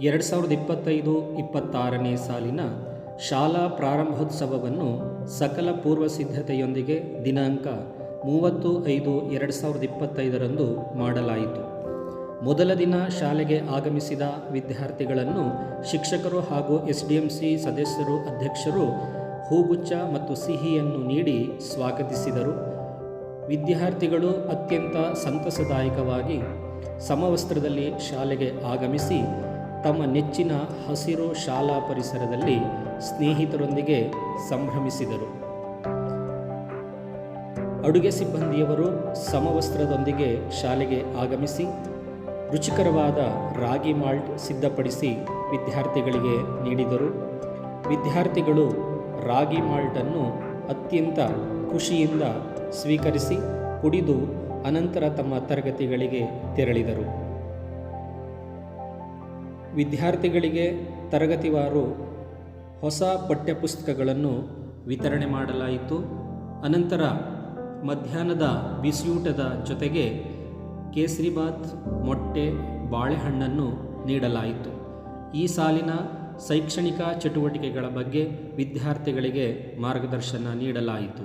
ಎರಡು ಸಾವಿರದ ಇಪ್ಪತ್ತೈದು ಇಪ್ಪತ್ತಾರನೇ ಸಾಲಿನ ಶಾಲಾ ಪ್ರಾರಂಭೋತ್ಸವವನ್ನು ಸಕಲ ಪೂರ್ವ ಸಿದ್ಧತೆಯೊಂದಿಗೆ ದಿನಾಂಕ ಮೂವತ್ತು ಐದು ಎರಡು ಸಾವಿರದ ಇಪ್ಪತ್ತೈದರಂದು ಮಾಡಲಾಯಿತು. ಮೊದಲ ದಿನ ಶಾಲೆಗೆ ಆಗಮಿಸಿದ ವಿದ್ಯಾರ್ಥಿಗಳನ್ನು ಶಿಕ್ಷಕರು ಹಾಗೂ ಎಸ್ ಡಿ ಎಂ ಸಿ ಸದಸ್ಯರು, ಅಧ್ಯಕ್ಷರು, ಹೂಗುಚ್ಛ ಮತ್ತು ಸಿಹಿಯನ್ನು ನೀಡಿ ಸ್ವಾಗತಿಸಿದರು. ವಿದ್ಯಾರ್ಥಿಗಳು ಅತ್ಯಂತ ಸಂತಸದಾಯಕವಾಗಿ ಸಮವಸ್ತ್ರದಲ್ಲಿ ಶಾಲೆಗೆ ಆಗಮಿಸಿ ತಮ್ಮ ನೆಚ್ಚಿನ ಹಸಿರು ಶಾಲಾ ಪರಿಸರದಲ್ಲಿ ಸ್ನೇಹಿತರೊಂದಿಗೆ ಸಂಭ್ರಮಿಸಿದರು. ಅಡುಗೆ ಸಿಬ್ಬಂದಿಯವರು ಸಮವಸ್ತ್ರದೊಂದಿಗೆ ಶಾಲೆಗೆ ಆಗಮಿಸಿ, ರುಚಿಕರವಾದ ರಾಗಿ ಮಾಲ್ಟ್ ಸಿದ್ಧಪಡಿಸಿ ವಿದ್ಯಾರ್ಥಿಗಳಿಗೆ ನೀಡಿದರು. ವಿದ್ಯಾರ್ಥಿಗಳು ರಾಗಿ ಮಾಲ್ಟನ್ನು ಅತ್ಯಂತ ಖುಷಿಯಿಂದ ಸ್ವೀಕರಿಸಿ ಕುಡಿದು ಅನಂತರ ತಮ್ಮ ತರಗತಿಗಳಿಗೆ ತೆರಳಿದರು. ವಿದ್ಯಾರ್ಥಿಗಳಿಗೆ ತರಗತಿವಾರು ಹೊಸ ಪಠ್ಯಪುಸ್ತಕಗಳನ್ನು ವಿತರಣೆ ಮಾಡಲಾಯಿತು. ಅನಂತರ ಮಧ್ಯಾಹ್ನದ ಬಿಸಿಯೂಟದ ಜೊತೆಗೆ ಕೇಸರಿಬಾತ್ ಮೊಟ್ಟೆ ಬಾಳೆಹಣ್ಣನ್ನು ನೀಡಲಾಯಿತು. ಈ ಸಾಲಿನ ಶೈಕ್ಷಣಿಕ ಚಟುವಟಿಕೆಗಳ ಬಗ್ಗೆ ವಿದ್ಯಾರ್ಥಿಗಳಿಗೆ ಮಾರ್ಗದರ್ಶನ ನೀಡಲಾಯಿತು.